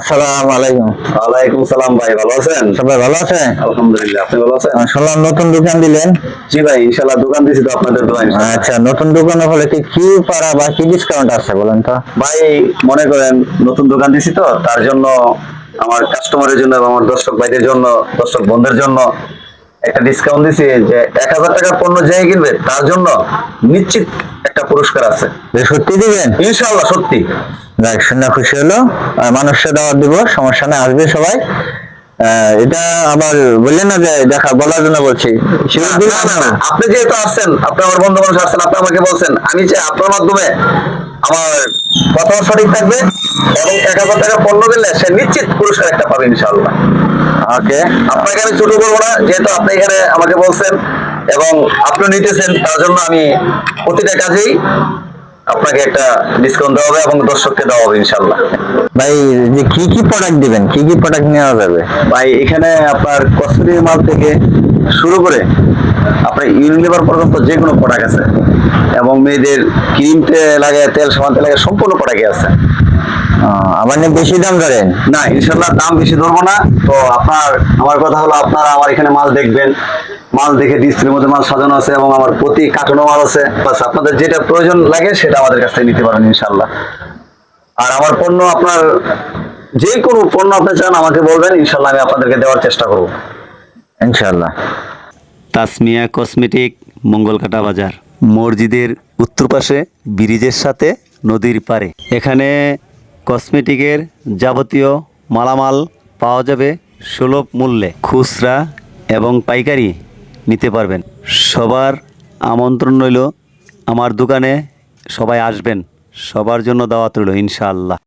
আসসালামু আলাইকুম। ওয়ালাইকুম সালাম ভাই ভালো আছেন? সবাই ভালো আছে? আলহামদুলিল্লাহ আপনি ভালো আছেন? শুনলাম নতুন দোকান দিলেন? জি ভাই ইনশাল্লাহ দোকান দিয়েছি তো আপনাদের দোকান আচ্ছা নতুন দোকানে হলে কি কি পারা বা কি ডিসকাউন্ট আছে বলেন তো? ভাই মনে করেন নতুন দোকান দিছি তো তার জন্য আমার কাস্টমারের জন্য এবং আমার দর্শক ভাইদের জন্য দর্শক বন্ধুদের জন্য একটা ডিসকাউন্ট দিছি যে এক হাজার টাকার পণ্য যে কিনবে তার জন্য নিশ্চিত একটা পুরস্কার আছে। সত্যি দিবেন? ইনশাল্লাহ সত্যি। যাক শুনে খুশি হলো। আর মানুষকে দাওয়াত দিব সমস্যা নেই আসবে সবাই। এটা আবার বললেন না যে দেখা বলার জন্য বলছি। আপনি যেহেতু আসছেন আপনি আমার বন্ধু মানুষ আসছেন আপনি আমাকে বলছেন আমি চাই আপনার মাধ্যমে আমার কথা সঠিক থাকবে এবং এক হাজার টাকা পণ্য দিলে সে নিশ্চিত পুরস্কার একটা পাবে ইনশাল্লাহ ওকে। আপনাকে আমি ছোট করব না যেহেতু আপনি এখানে আমাকে বলছেন এবং আপনি নিতেছেন তার জন্য আমি প্রতিটা কাজেই আপনাকে একটা ডিসকাউন্ট দেওয়া হবে এবং দর্শককে দেওয়া হবে ইনশাল্লাহ ভাই যে কি কি প্রোডাক্ট দিবেন? কি কি প্রোডাক্ট নেওয়া যাবে? ভাই এখানে আপনার কসমেটিক মাল থেকে শুরু করে আপনার ইউনিলিভার পর্যন্ত যে কোনো প্রোডাক্ট আছে এবং মেয়েদের ক্রিমতে লাগে তেল সাবানতে লাগে সম্পূর্ণ প্রোডাক্টই আছে। আবার নিয়ে বেশি দাম ধরেন না ইনশাল্লাহ দাম বেশি ধরবো না। তো আপনার আমার কথা হলো আপনারা আমার এখানে মাল দেখবেন। মাল দেখে ডিসপ্লের মধ্যে মাল সাজানো আছে এবং আমার প্রতি কার্টুনও মাল আছে। বাস আপনাদের যেটা প্রয়োজন লাগে সেটা আমাদের কাছ থেকে নিতে পারেন ইনশাল্লাহ। আর আমার পণ্য আপনার যে কোনো পণ্য আপনি চান আমাকে বলবেন ইনশাল্লাহ আমি আপনাদেরকে দেওয়ার চেষ্টা করব। ইনশাল্লাহ। তাসমিয়া কসমেটিক মঙ্গলকাটা বাজার। মসজিদের উত্তর পাশে ব্রিজের সাথে নদীর পারে এখানে কসমেটিকের যাবতীয় মালামাল পাওয়া যাবে সুলভ মূল্যে। খুচরা এবং পাইকারি নিতে পারবেন। সবার আমন্ত্রণ রইল। আমার দোকানে সবাই আসবেন। সবার জন্য দাওয়াত রইল, ইনশাআল্লাহ।